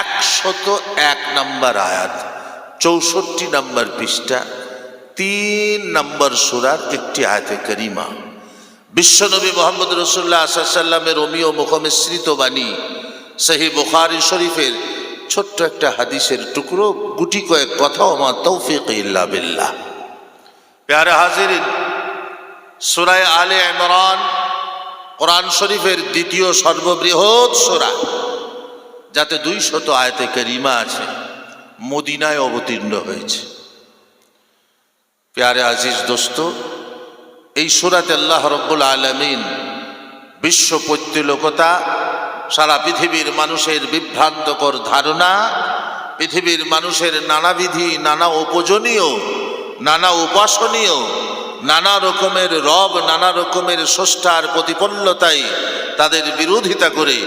একশত এক নম্বর আয়াত, চৌষট্টি নম্বর পৃষ্ঠা, তিন নম্বর সুরার একটি আয়াতে করিমা। বিশ্বনবী মোহাম্মদ রসুল্লাহ আসাল্লামের অমীয় মুখমিশ্রিত বাণী সেই বুখারি শরীফের ছোট্ট একটা হাদিসের টুকরো, গুটি কয়েক কথা আমার তৌফিক ইল্লা বিল্লাহ। প্যারে হাজির সুরায় আলে ইমরান, কোরআন শরীফের দ্বিতীয় সর্ববৃহৎ সুরা। যাতে দুই শত আয়তে করিমা আছে, মদিনায় অবতীর্ণ হয়েছে। প্যারে আজিজ দোস্ত, এই সুরাতে আল্লাহ রব্বুল আলমিন বিশ্ব পৈত্রলোকতা সারা পৃথিবীর মানুষের বিভ্রান্তকর ধারণা, পৃথিবীর মানুষের নানাবিধি, নানা উপজনীয় নানা উপাসনীয় নানা রকমের রব, নানা রকমের স্রষ্টার প্রতিপন্নতায় তাদের বিরোধিতা করে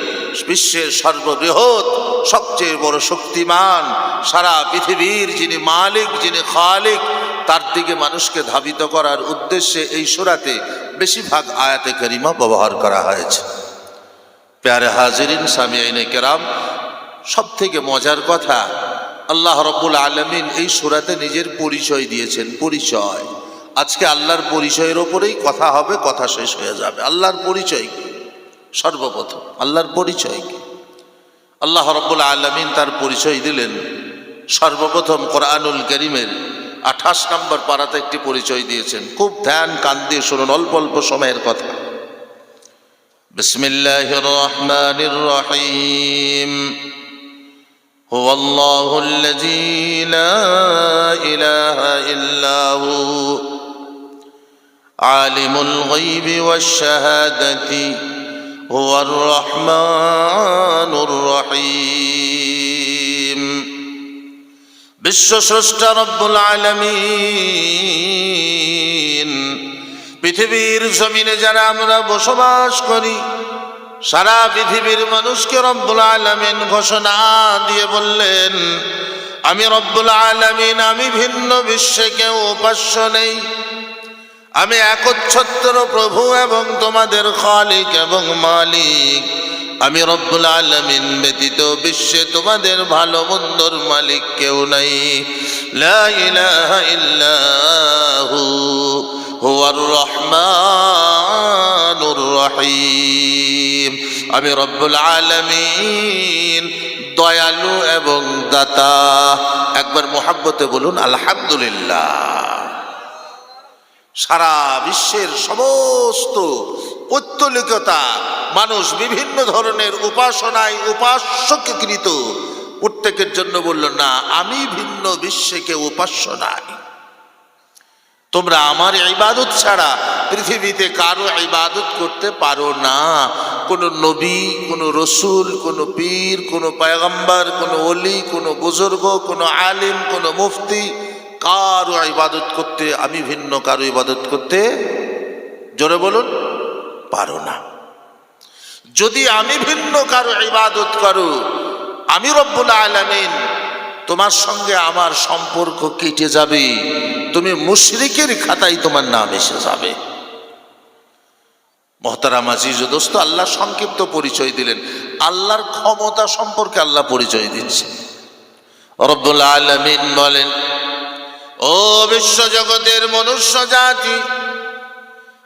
বিশ্বের সর্ববৃহৎ, সবচেয়ে বড় শক্তিমান সারা পৃথিবীর যিনি মালিক, যিনি খালিক, তার দিকে মানুষকে ধাবিত করার উদ্দেশ্যে এই সুরাতে বেশিরভাগ আয়াতে করিমা ব্যবহার করা হয়েছে। প্যারে হাজিরিন স্বামী আইনে কেরাম সব থেকে মজার কথা, আল্লাহ রব্বুল আলমিন এই সুরাতে নিজের পরিচয় দিয়েছেন, পরিচয়। আজকে আল্লাহর পরিচয়ের ওপরেই কথা হবে কথা শেষ হয়ে যাবে আল্লাহর পরিচয় কি সর্বপ্রথম আল্লাহর পরিচয় কি আল্লাহ রব্বুল আলমিন তার পরিচয় দিলেন সর্বপ্রথম কোরআনুল করিমের আঠাশ নম্বর পাড়াতে একটি পরিচয় দিয়েছেন খুব ধ্যান কান দিয়ে শুনুন অল্প অল্প সময়ের কথা بسم الله الرحمن الرحيم هو الله الذي لا إله إلا هو عالم الغيب والشهادة هو الرحمن الرحيم বিশ্ব স্রষ্টা রব্বুল আলমিন পৃথিবীর জমিনে যারা আমরা বসবাস করি সারা পৃথিবীর মানুষকে রব্বুল আলমিন ঘোষণা দিয়ে বললেন আমি রব্বুল আলমিন আমি ভিন্ন বিশ্বে কেউ উপাস্য নেই আমি একচ্ছত্র প্রভু এবং তোমাদের খালিক এবং মালিক। আমি রব্বুল আলমিন ব্যতীত বিশ্বে তোমাদের ভালো মন্দর মালিক কেউ নাই। আমি রব্বুল আলমিন দয়ালু এবং দাতা। একবার মোহাব্বতে বলুন, আলহামদুলিল্লাহ। সারা বিশ্বের সমস্ত পৌত্তলিকতা মানুষ বিভিন্ন ধরনের উপাসনায় উপাস্যকৃত প্রত্যেকের জন্য বলল, না, আমি ভিন্ন বিশ্বে কেউ উপাস্য নাই। তোমরা আমার ইবাদত ছাড়া পৃথিবীতে কারও ইবাদত করতে পারো না। কোনো নবী, কোনো রসুল, কোনো পীর, কোনো পায়গম্বর, কোনো অলি কোনো বুজুর্গ, কোনো আলিম, কোনো মুফতি কারও ইবাদত করতে, আমি ভিন্ন কারও ইবাদত করতে, জোরে বলুন, পারো না। যদি আমি ভিন্ন কারও ইবাদত করো, আমি রব্বুল আলমিন, তোমার সঙ্গে আমার সম্পর্ক কেটে যাবে, তুমি মুশরিকের খাতায় তোমার নাম এসে যাবে। মহতারাম আজিজ, দোস্ত, আল্লাহ সংক্ষিপ্ত পরিচয় দিলেন। আল্লাহর ক্ষমতা সম্পর্কে আল্লাহ পরিচয় দিচ্ছে। রব্বুল আলমিন বলেন ও বিশ্বজগতের মনুষ্য জাতি,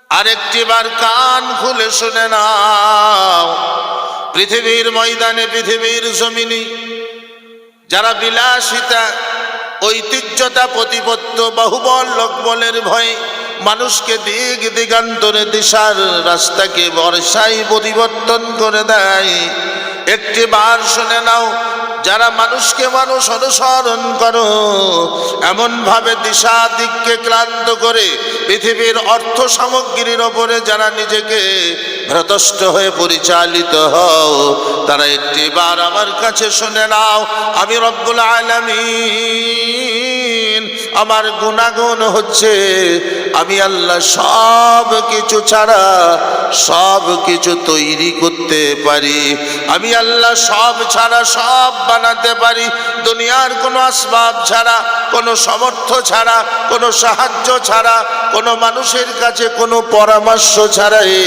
আরেকটি বার কান খুলে শুনে নাও। পৃথিবীর ময়দানে পৃথিবীর জমিনি যারা বিলাসিতা, ঐতিহ্যতা, প্রতিপত্ত, বাহুবল, লোকবলের ভয়ে মানুষকে দিক দিগান্তরে দিশার রাস্তাকে বর্ষায় পরিবর্তন করে দেয়। একটি বার শুনে নাও যারা মানুষকে মানুষ অনুসরণ করো, এমন ভাবে দিশা দিককে ক্লান্ত করে পৃথিবীর অর্থ সামগ্রীর ওপরে যারা নিজেকে ভ্রতষ্ট হয়ে পরিচালিত হও, তারা একটি বার আমার কাছে শুনে নাও, আমি রব্বুল আলমিন, আমার গুণাগুণ হচ্ছে আমি আল্লাহ সব কিছু ছাড়া সব কিছু তৈরি করতে পারি। আমি আল্লাহ সব ছাড়া সব বানাতে পারি। দুনিয়ার কোনো আসবাব ছাড়া, কোনো সমর্থ ছাড়া, কোনো সাহায্য ছাড়া, কোনো মানুষের কাছে কোনো পরামর্শ ছাড়াই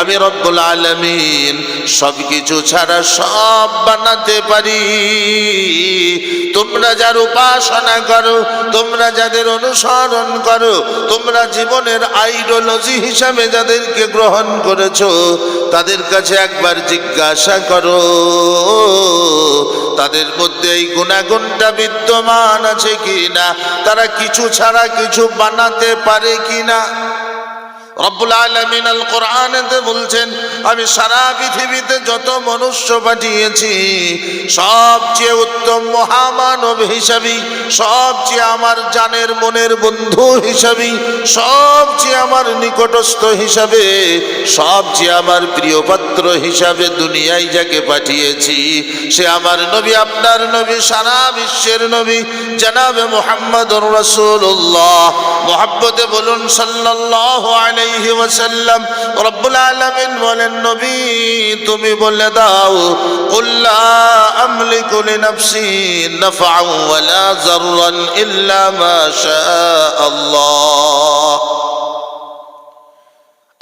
আমি রব্বুল আলমিন সব কিছু ছাড়া সব বানাতে পারি। তোমরা যার উপাসনা করো, তোমরা যাদের অনুসরণ করো, তোমরা জীবনের আইডিওলজি হিসাবে যাদেরকে গ্রহণ করেছ, তাদের কাছে একবার জিজ্ঞাসা করো। তাদের মধ্যে এই গুণাগুণটা বিদ্যমান আছে কি না তারা কিছু ছাড়া কিছু বানাতে পারে কি না রব্বুল আলমিন আল কোরআনেতে বলছেন, আমি সারা পৃথিবীতে যত মনুষ্য পাঠিয়েছি, সবচেয়ে উত্তম মহামানব হিসাবে, সবচেয়ে আমার জানের মনের বন্ধু হিসাবে, সবচেয়ে আমার নিকটস্থ হিসাবে, সবচেয়ে আমার প্রিয় পাত্র হিসাবে দুনিয়ায় যাকে পাঠিয়েছি, সে আমার নবী, আপনার নবী, সারা বিশ্বের নবী, জানাবে মোহাম্মদ রসুল্লাহ মোহাব্বতে বলুন, সাল্লাল্লাহু আলাইহি ওয়াসাল্লাম। রব্বুল আলামিন বলেন, নবী, তুমি বলে দাও কুল্লা আমলিকু লিনাফসি নাফআন ওয়ালা যাররান ইল্লা মা আল্লাহ।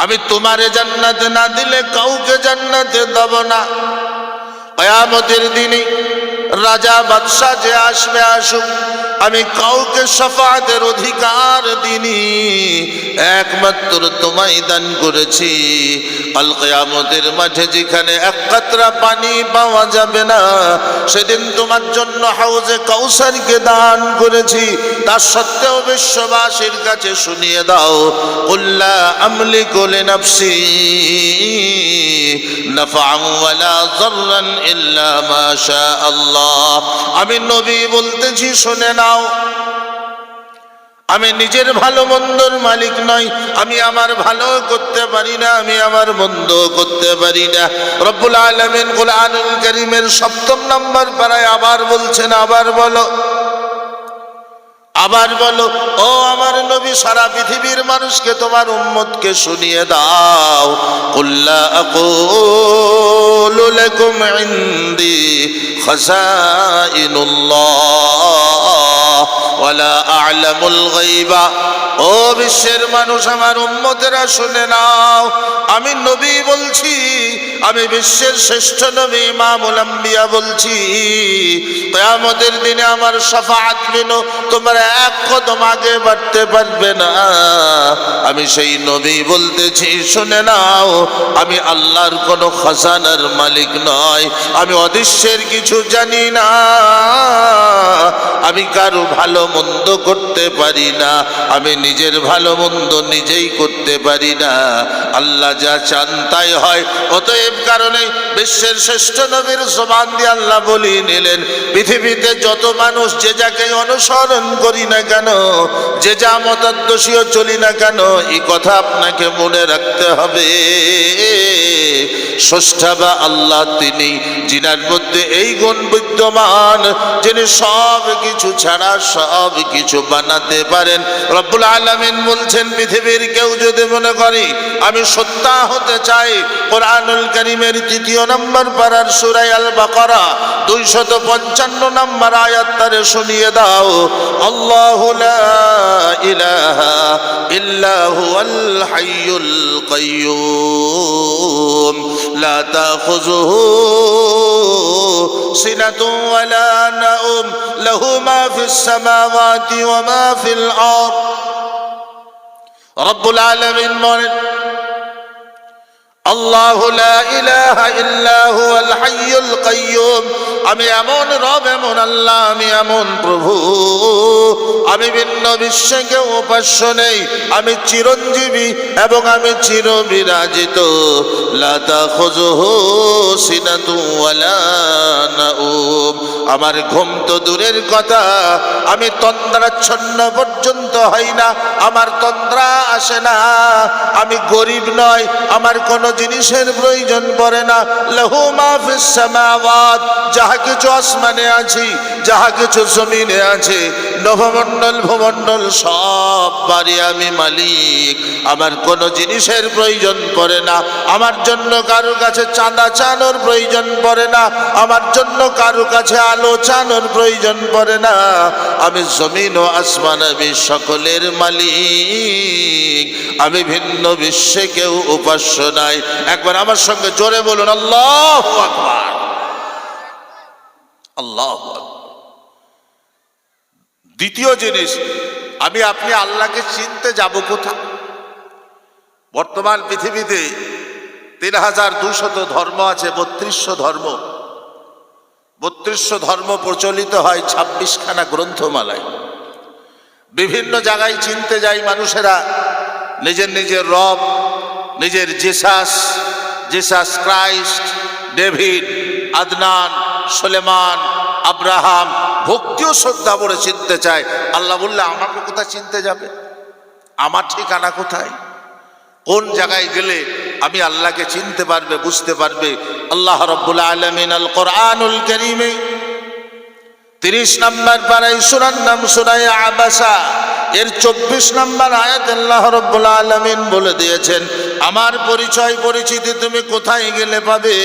আমি তোমারে জান্নাতে না দিলে কাউকে জান্নাতে দেব না। কয়ামতের দিনে রাজা বাদশাহ যে আসবে আসুক, আমি কাউকে সফাতের অধিকার দিনি একমাত্র তোমায় দান করেছি। আল কেয়ামতের মাঠে যেখানে এক কাতরা পানি পাওয়া যাবে না, সেদিন তোমার জন্য হাউজে কৌসারকে দান করেছি। তার সত্ত্বেও বিশ্ববাসীর কাছে শুনিয়ে দাও উল্লা আমলি কোলে নাফসি। আমি নবী বলতেছি, শুনে নাও। আমি নিজের ভালো মন্দর মালিক নই, আমি আমার ভালো করতে পারি না, আমি আমার মন্দ করতে পারি না। রব্বুল আলমিন কোরআনুল করিমের সপ্তম নম্বর পাড়ায় আবার বলছেন, আবার বলো। আবার বলো, ও আমার নবী, সারা পৃথিবীর মানুষকে তোমার উম্মতকে শুনিয়ে দাও। কুল্লা আকুলু লাকুম ইনদি খাসাইনুল্লাহ ওয়ালা ও বিশ্বের মানুষ, আমার উম্মতেরা, শুনে নাও। আমি নবী বলছি, আমি বিশ্বের শ্রেষ্ঠ নবী ইমামুল বলছি। কিয়ামতের দিনে আমার শাফাআত বিনো তোমরা এক কদম আগে বাড়তে পারবে না। আমি সেই নবী বলতেছি, শুনে নাও। আমি আল্লাহর কোনো খাজানার মালিক নয়। আমি অদৃশ্যের কিছু জানি না। আমি কারও ভালো মন্দ করতে পারি না। আমি নিজের ভালো মন্দ নিজেই করতে পারি না। আল্লাহ যা চান তাই হয়। অতএব কারণে বিশ্বের শ্রেষ্ঠ নবীর জবান দিয়ে আল্লাহ বলি নিলেন, পৃথিবীতে যত মানুষ যে যাকে অনুসরণ করি না কেন, যে যা মতাদর্শীয় চলি না কেন, এই কথা আপনাকে মনে রাখতে হবে। স্রষ্টা বা আল্লাহ তিনি, যিনার মধ্যে এই গুণ বিদ্যমান, যিনি সব কিছু ছাড়া সব কিছু বানাতে পারেন। রব্বুল আলমিন বলছেন, পৃথিবীর কেউ যদি মনে করি, আমি সত্তা হতে চাই, কোরআনুল করিমের তৃতীয় নম্বর পাড়ার সুরাই আল বাকরা দুইশত পঞ্চান্ন নম্বর আয়াত তারে শুনিয়ে দাও। আল্লাহ ইলাহা ইল্লাহু আল হাইয়ুল لا تأخذه سنة ولا نوم له ما في السماوات وما في الأرض رب العالمين বলেন আল্লাহ লা ইলাহা ইল্লা হুয়াল আমি এমন রব, এমন আল্লাহ, আমি এমন প্রভু। আমি ভিন্ন বিশ্বে কেউ উপাস্য নেই। আমি চিরঞ্জীবী এবং আমি চির বিরাজিত লাতা খোঁজহু সিনাতু ওয়ালা নাউম। আমার ঘুম তো দূরের কথা। আমি তন্দ্রাচ্ছন্ন পর্যন্ত হই না। আমার তন্দ্রা আসে না। আমি গরিব নয়। আমার কোনো জিনিসের প্রয়োজন পড়ে না। লহু মাহফিস সামাওয়াত, যাহা কিছু আসমানে আছে, যাহা কিছু জমিনে আছে নভমণ্ডল ভূমণ্ডল সব বাড়ি আমি মালিক। আমার কোনো জিনিসের প্রয়োজন পড়ে না। আমার জন্য কারও কাছে চাঁদা চানোর প্রয়োজন পড়ে না। আমার জন্য কারও কাছে আলো চানোর প্রয়োজন পড়ে না। আমি জমিন ও আসমান, আমি সকলের মালিক। আমি ভিন্ন বিশ্বে কেউ উপাস্য নাই। একবার আমার সঙ্গে জোরে বলুন, আল্লাহ আকবার। আল্লাহ দ্বিতীয় জিনিস, আমি আপনি আল্লাহকে চিনতে যাব কোথা বর্তমান পৃথিবীতে তিন হাজার দুশত ধর্ম আছে, বত্রিশশো ধর্ম। বত্রিশশো ধর্ম প্রচলিত হয় ছাব্বিশখানা গ্রন্থমালায়। বিভিন্ন জায়গায় চিনতে যায় মানুষেরা, নিজের নিজের রব, নিজের Jesus Jesus Christ, David, Adnan, Solomon, Abraham ভক্তি ও শ্রদ্ধা বলে চিনতে চায়। আল্লাহ বললে, আমাকে কোথায় চিনতে যাবে? আমার ঠিকানা কোথায়? কোন জায়গায় গেলে আমি আল্লাহকে চিনতে পারবে, বুঝতে পারবে? আল্লাহ রব্বুল আল তিরিশ নাম এর চব্বিশ নম্বর আয়াত বলে দিয়েছেন, আমার পরিচয় পরিচিতি তুমি কোথায় গেলে পাবে?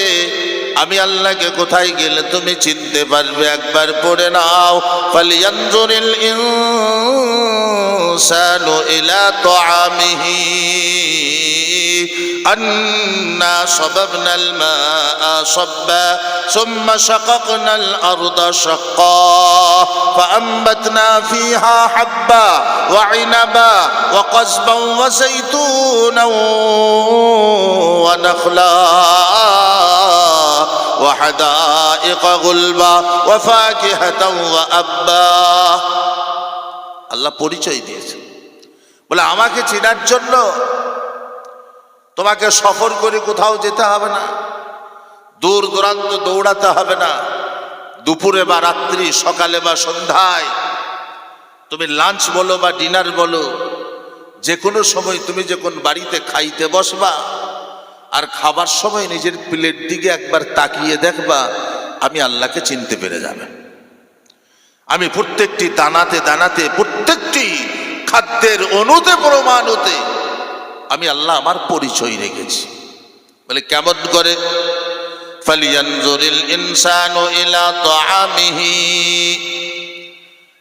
আমি আল্লাহকে কোথায় গেলে তুমি চিনতে পারবে একবার পড়ে নাও ফালিয়ানজুরিল ইনসানু ইলা তাআমিহি أنا صببنا الماء صبا ثم شققنا الأرض شقا فأنبتنا فيها حبا وعنبا وقزبا وزيتونا ونخلا وحدائق غلبا وفاكهة وأبا আল্লাহ পরিচয় দিয়েছে বলে আমাকে চেনার জন্য তোমাকে সফর করে কোথাও যেতে হবে না দূর দূরান্ত দৌড়াতে হবে না দুপুরে বা রাত্রি সকালে বা সন্ধ্যায় তুমি লাঞ্চ বলো বা ডিনার বলো যে কোনো সময় তুমি যখন বাড়িতে খাইতে বসবা আর খাবার সময় নিজের প্লেট দিকে একবার তাকিয়ে দেখবা, আমি আল্লাহকে চিনতে পেরে যাবে। আমি প্রত্যেকটি দানাতে দানাতে, প্রত্যেকটি খাদ্যের অনুতে প্রমাণতে, আমি আল্লাহ আমার পরিচয় রেখেছি। বলে, কেমন করে? ফালিয়ানজুরিল ইনসানু ইলা তাআমিহি।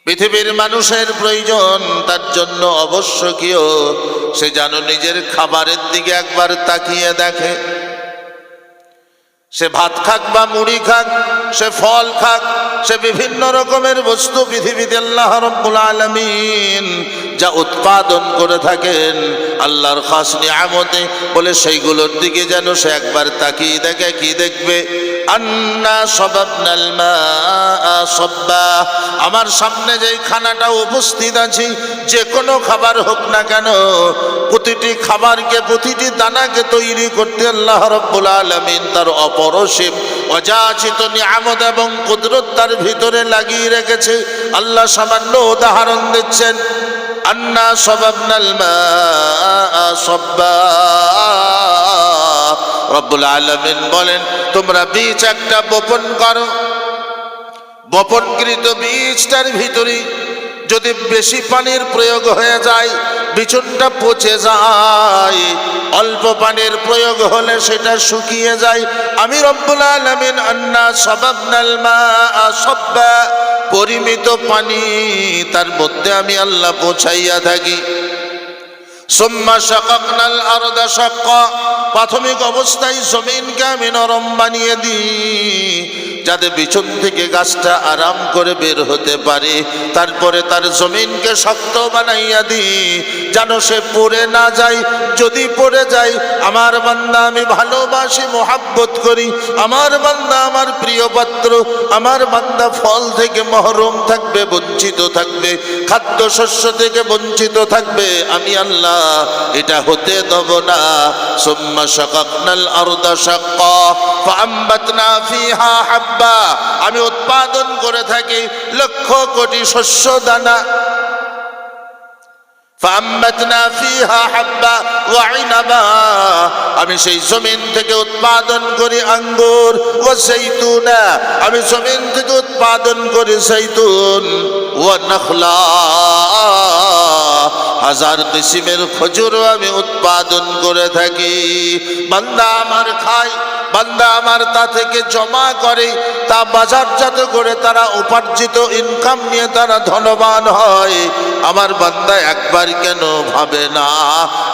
পৃথিবীর মানুষের প্রয়োজন, তার জন্য অবশ্যকীয়। সে যেন নিজের খাবারের দিকে একবার তাকিয়ে দেখে। সে ভাত খাক বা মুড়ি খাক, সে ফল খাক, সে বিভিন্ন রকমের বস্তু পৃথিবীতে আল্লাহ রব্বুল আলমিন যা উৎপাদন করে থাকেন, আল্লাহর খাস নিয়ামতে, বলে সেইগুলোর দিকে যেন সে একবার তাকিয়ে দেখে, কি দেখবে? আমার সামনে যেই খানাটা উপস্থিত আছে, যে কোনো খাবার হোক না কেন, প্রতিটি খাবারকে, প্রতিটি দানাকে তৈরি করতে আল্লাহ রব্বুল আলমিন তার অপরসীম অযাচিত নিয়ামত এবং কুদরত তার ভিতরে লাগিয়ে রেখেছে। আল্লাহ সামান্য উদাহরণ দিচ্ছেন। আন্না সবাবনাল মা সব্বা। রব্বুল আলমিন বলেন, তোমরা বীজ একটা বপন করো। বপনকৃত বীজটার ভিতরে যদি বেশি পানির প্রয়োগ হয়ে যায় বিচুনটা পচে যায়। অল্প পানির প্রয়োগ হলে সেটা শুকিয়ে যায়। আমি রব্বুল আলমিন আন্না সবাবনাল পরিমিত পানি তার মধ্যে আমি আল্লাহ পৌঁছাইয়া থাকি। প্রাথমিক অবস্থায় জমিনকে আমি নরম বানিয়ে দিই, যাতে বিছন থেকে গাছটা আরাম করে বের হতে পারে। তারপরে তার জমিনকে শক্ত বানাইয়া দিই, যেন সে পড়ে না যায়। যদি পড়ে যায়, আমার বান্দা আমি ভালোবাসি, মোহাব্বত করি। আমার বান্দা আমার প্রিয় পাত্র, আমার বান্দা ফল থেকে মহরম থাকবে, বঞ্চিত থাকবে খাদ্য শস্য থেকে বঞ্চিত থাকবে। আমি আল্লাহ এটা হতে দেব না। সুম্মা শাকাকনাল আরদা শাক্কা ফিহা হাব্বা। আমি উৎপাদন করে থাকি লক্ষ কোটি শস্য দানা। ফিহা হাব্বা আমি সেই জমিন থেকে উৎপাদন করি আঙ্গুর ও সেইতুনা আমি জমিন থেকে উৎপাদন করি সেইতুন ওয়া নাখলা। হাজার কিসিমের খজুর আমি উৎপাদন করে থাকি। বান্দা আমার খাই বান্দা আমার তা থেকে জমা করে, তা বাজারজাত করে তারা উপার্জিত ইনকাম নিয়ে তারা ধনবান হয়। আমার বান্দা একবার কেন ভাবে না?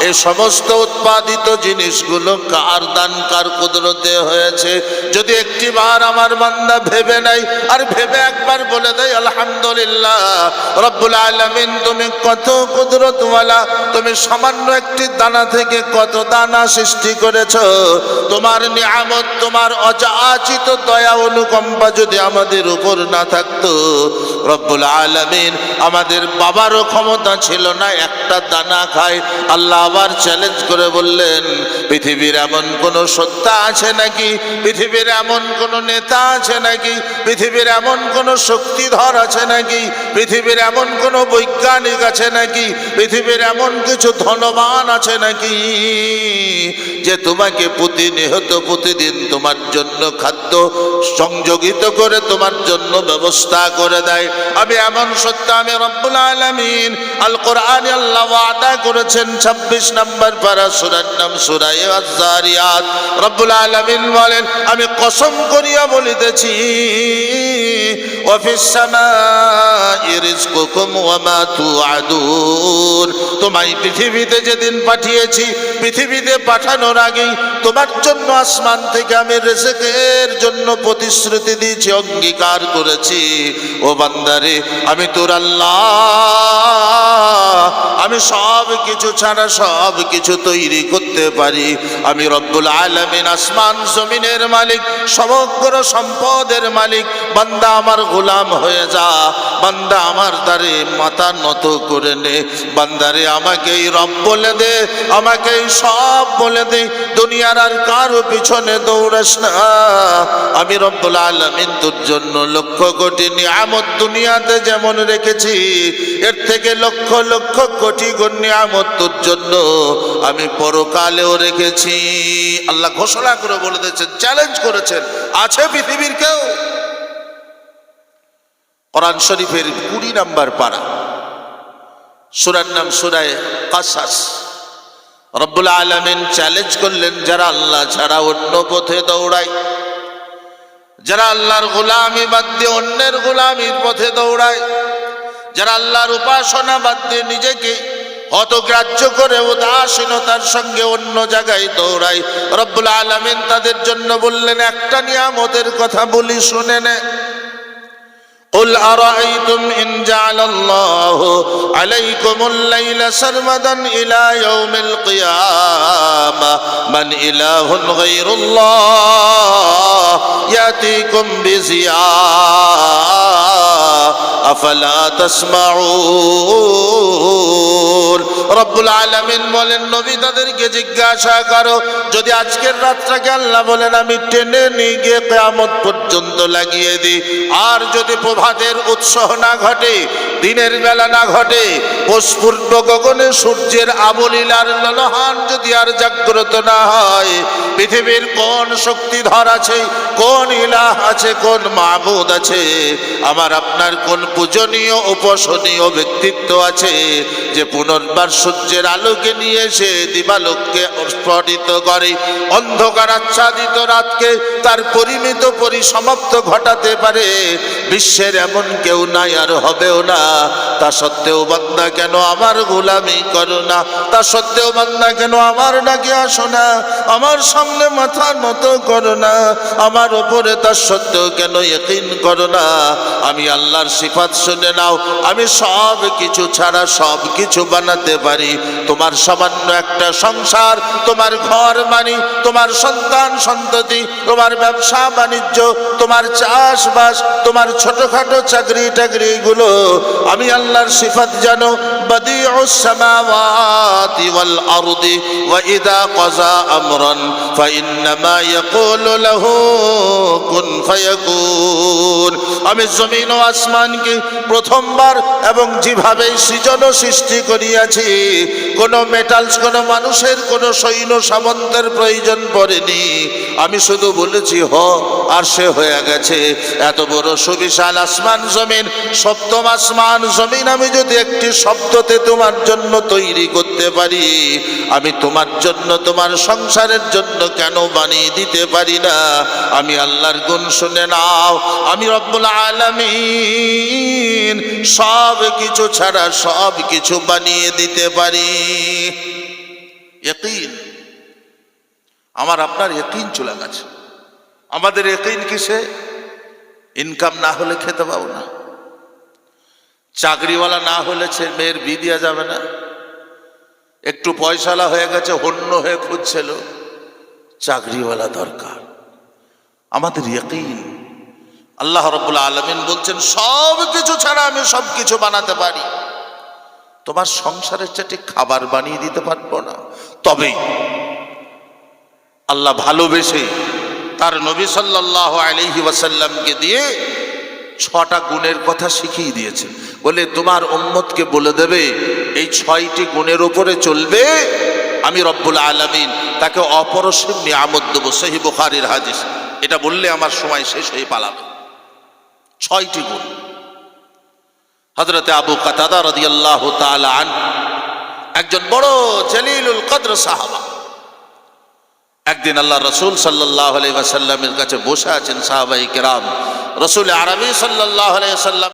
এ সমস্ত উৎপাদিত জিনিসগুলো কার দান, কার কুদরতে হয়েছে? যদি একটি বার আমার বান্দা ভেবে নাই, আর ভেবে একবার বলে দেয়, আলহামদুলিল্লাহ, রব্বুল আলমিন, তুমি কত কুদরতওয়ালা, তুমি সামান্য একটি দানা থেকে কত দানা সৃষ্টি করেছ? তোমার নিয়ামত, তোমার অযাচিত দয়া অনুকম্পা যদি আমাদের উপর না থাকতো, রব্বুল আলমিন, আমাদের বাবারও ক্ষমতা ছিল না, একটা দানা খায়। আল্লাহ আবার চ্যালেঞ্জ করে বললেন, পৃথিবীর এমন কোন সত্তা আছে নাকি? পৃথিবীর এমন কোন নেতা আছে নাকি? পৃথিবীর এমন কোন শক্তিধর আছে নাকি? পৃথিবীর এমন কোন বৈজ্ঞানিক আছে নাকি? পৃথিবীর এমন কিছু ধনবান আছে নাকি? যে তোমাকে প্রতিনিহত প্রতিদিন তোমার জন্য খাদ্য সংযোগিত করে, তোমার জন্য ব্যবস্থা করে দেয়। আমি এমন সত্য আমি রব্বুল আলামিন। আল কোরআনে আল্লাহ ওয়াদা করেছেন 26 নম্বর পারা সূরার নাম সূরা আয-যারিয়াত রব্বুল আলামিন বলেন, আমি কসম করিয়া বলিতেছি ওয়াফিস السماء رزقكم وما توعدون। তোমায় পৃথিবীতে যেদিন পাঠিয়েছি, পৃথিবীতে পাঠানোর আগেই তোমার জন্য আসমান থেকে আমি রেজেকের জন্য প্রতিশ্রুতি দিয়েছি, অঙ্গীকার করেছি। ও বান্দারে, আমি তোর আল্লাহ আমি সব কিছু ছাড়া সব কিছু তৈরি করতে পারি। আমি রব্বুল আলমিন আসমান জমিনের মালিক, সমগ্র সম্পদের মালিক। বান্দা আমার গোলাম হয়ে যা, বান্দা আমার দ্বারে মাথা নত করে নে। বান্দারে আমাকে এই রব বলে দে আমাকে এই সব বলে দে। দুনিয়ার আর কারও পিছনে দৌড়াস না। আমি রব্বুল আলমিন তোর জন্য লক্ষ কোটি নিয়ামত দুনিয়াতে যেমন রেখেছি, এর থেকে লক্ষ লক্ষ কোটি গুণ নিয়ামত জন্য আমি পরকালেও রেখেছি। আল্লাহ ঘোষণা করে বলে দিয়েছেন চ্যালেঞ্জ করেছেন, আছে পৃথিবীর কেউ? কোরআন শরীফের কুড়ি নাম্বার পাড়া সুরার নাম সুরায় কাসাস। রব্বুল আলমিন চ্যালেঞ্জ করলেন, যারা আল্লাহ ছাড়া অন্য পথে দৌড়ায়, যারা আল্লাহর গোলামি বাদ দিয়ে অন্যের গোলামির পথে দৌড়ায় যারা আল্লাহর উপাসনা বাদ দিয়ে নিজেকে হতগ্রাহ্য করে উদাসীনতার সঙ্গে অন্য জায়গায় দৌড়ায় রব্বুল আলমিন তাদের জন্য বললেন একটা নিয়ামতের কথা বলি শুনে নে قل أرأيتم إن جعل الله عليكم الليل سرمدا إلى يوم القيامة من إله غير الله يأتيكم بزياء আফালা তাসমাউন। রব্বুল আলামিন বলেন, নবী তাদেরকে জিজ্ঞাসা করো, যদি আজকের রাতটাকে আল্লাহ বলেন, আমি টেনে নিয়ে গিয়ে কেয়ামত পর্যন্ত লাগিয়ে দিই। আর যদি প্রভাতের উৎসাহ না ঘটে, দিনের বেলা না ঘটে পূর্ণ গগনে সূর্যের আবলীলার ললহান যদি আর জাগ্রত না হয়, পৃথিবীর কোন শক্তিধর আছে, কোন ইলাহ আছে, কোন মাহবুদ আছে, আমার আপনার কোন পুজো পূজনীয় উপাসনীয় ব্যক্তিত্ব আছে যে পুনর্বার সূর্যের আলোকে নিয়ে এসে দিবালোককে স্ফটিত করে। অন্ধকার আচ্ছাদিত রাতকে তার পরিমিত পরিসমাপ্ত ঘটাতে পারে। বিশ্বের এমন কেউ নাই আর হবেও না। তা সত্ত্বেও বান্দা কেন আমার গোলামি করো না? তা সত্ত্বেও বান্দা কেন আমার ডাকে আসো না? আমার সামনে মাথা নত করো না। আমার ওপরে তার সত্ত্বেও কেন ইকিন করো না? আমি আল্লাহর সিফাত শুনে নাও, আমি সব কিছু ছাড়া সব কিছু বানাতে পারি। তোমার সামান্য একটা সংসার, তোমার ঘর মানি তোমার সন্তান, সন্ততি, তোমার ব্যবসা, বাণিজ্য, তোমার চাষবাস, তোমার ছোটখাটো চাকরি টাকরি গুলো আমি আল্লাহর সিফাত জানো আমি জমিন ও আসমানকে প্রথমবার এবং যেভাবে সৃজন সৃষ্টি করিয়াছি, কোনো মেটালস কোনো মানুষের, কোনো সৈন্য সামন্তের প্রয়োজন পড়েনি। আমি শুধু বলেছি, হ, আর সে হয়ে গেছে। এত বড় সুবিশাল আসমান জমিন, সপ্তম আসমান জমিন আমি যদি একটি শব্দতে তোমার জন্য তৈরি করতে পারি, আমি তোমার জন্য, তোমার সংসারের জন্য কেন বানিয়ে দিতে পারি না? আমি আল্লাহর গুণ শুনে নাও। আমি রব্বুল আলামিন সব কিছু ছাড়া সব কিছু বানিয়ে দিতে পারি। আমার আপনার ইয়াকিন চলে গেছে আমাদের ইয়াকিন কিসে? ইনকাম না হলে খেতে পাবো না। চাকরিওয়ালা না হলে সে মেয়ের বিয়ে দেওয়া যাবে না। একটু পয়সালা হয়ে গেছে, হন্য হয়ে খুঁজছিল চাকরিওয়ালা দরকার। আমাদের ইয়কিন আল্লাহ রব্বুল আলমিন বলছেন, সব কিছু ছাড়া আমি সব কিছু বানাতে পারি। তোমার সংসারের চারটি খাবার বানিয়ে দিতে পারব না। তবে আল্লাহ ভালোবেসে তার নবী সাল্লাহ আলহি ওয়াসাল্লামকে দিয়ে ছটা গুণের কথা শিখিয়ে দিয়েছে। বলে, তোমার উম্মতকে বলে দেবে, এই ছয়টি গুণের ওপরে চলবে। আমি রব্বুল আলমিন তাকে অপরসীম নিয়ামত দেবো সহি বুখারির হাদিস। এটা বললে আমার সময় শেষ হয়ে পালাবে। ছয়টি গুণ। হজরতে আবু কাতাদা রদিয়াল্লাহ আন একজন বড় জলিলুল কদ্র সাহাবা। একদিন আল্লাহ রসুল সাল্লাহ আলাইসাল্লামের কাছে বসে আছেন সাহাবাই কেরাম। রসুল আরবি সাল্লাহ আলাইসাল্লাম